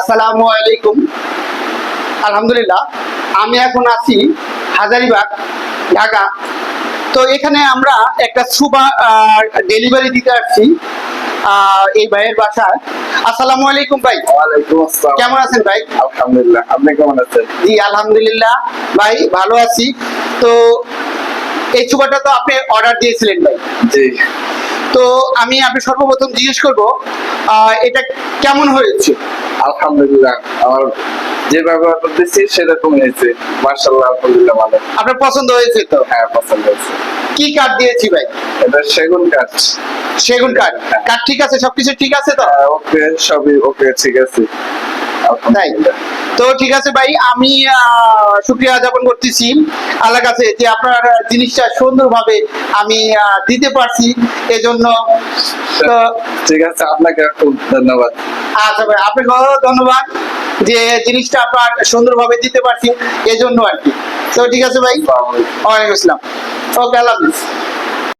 আসসালামু আলাইকুম। আলহামদুলিল্লাহ আমি এখন আছি হাজারিবাগ ঢাকা। তো এখানে আমরা একটা সুবা ডেলিভারি দিতে আসছি এই ভাইয়ের বাসায়। আসসালামু আলাইকুম ভাই। ওয়ালাইকুম আসসালাম। কেমন আছেন ভাই? আলহামদুলিল্লাহ আপনি কেমন আছেন? জি আলহামদুলিল্লাহ। ভাই ভালো আছি। তো এই সুবাটা তো আপনি অর্ডার দিয়েছিলেন ভাই। জি। তো আমি আপনি সর্বপ্রথম জিজ্ঞেস করব এটা কেমন হয়েছে? আলহামদুলিল্লাহ আমার যে ব্যবহার করতেছি সেরকম হয়েছে মার্শাল্লাহ আলহামদুলিল্লাহ ভালো। আপনার পছন্দ হয়েছে তো? হ্যাঁ পছন্দ হয়েছে। কি কাঠ দিয়েছি ভাই? এটা সেগুন কাঠ। সেগুন কাঠ। কাঠ ঠিক আছে? সবকিছু ঠিক আছে তো? হ্যাঁ, ওকে সবই ওকে ঠিক আছে। আলহামদুলিল্লাহ তো ঠিক আছে ভাই আমি শুক্রিয়া জ্ঞাপন করতেছি কাছে যে আপনার জিনিসটা সুন্দরভাবে আমি দিতে পারছি এজন্য তো ঠিক আছে আপনাকে খুব ধন্যবাদ। আচ্ছা ভাই আপনাকে ধন্যবাদ যে জিনিসটা আপনার সুন্দরভাবে দিতে পারছি এজন্য আর কি। তো ঠিক আছে ভাই ওয়ালাইকুম আসসালাম। ওকে আল্লাহ হাফিজ।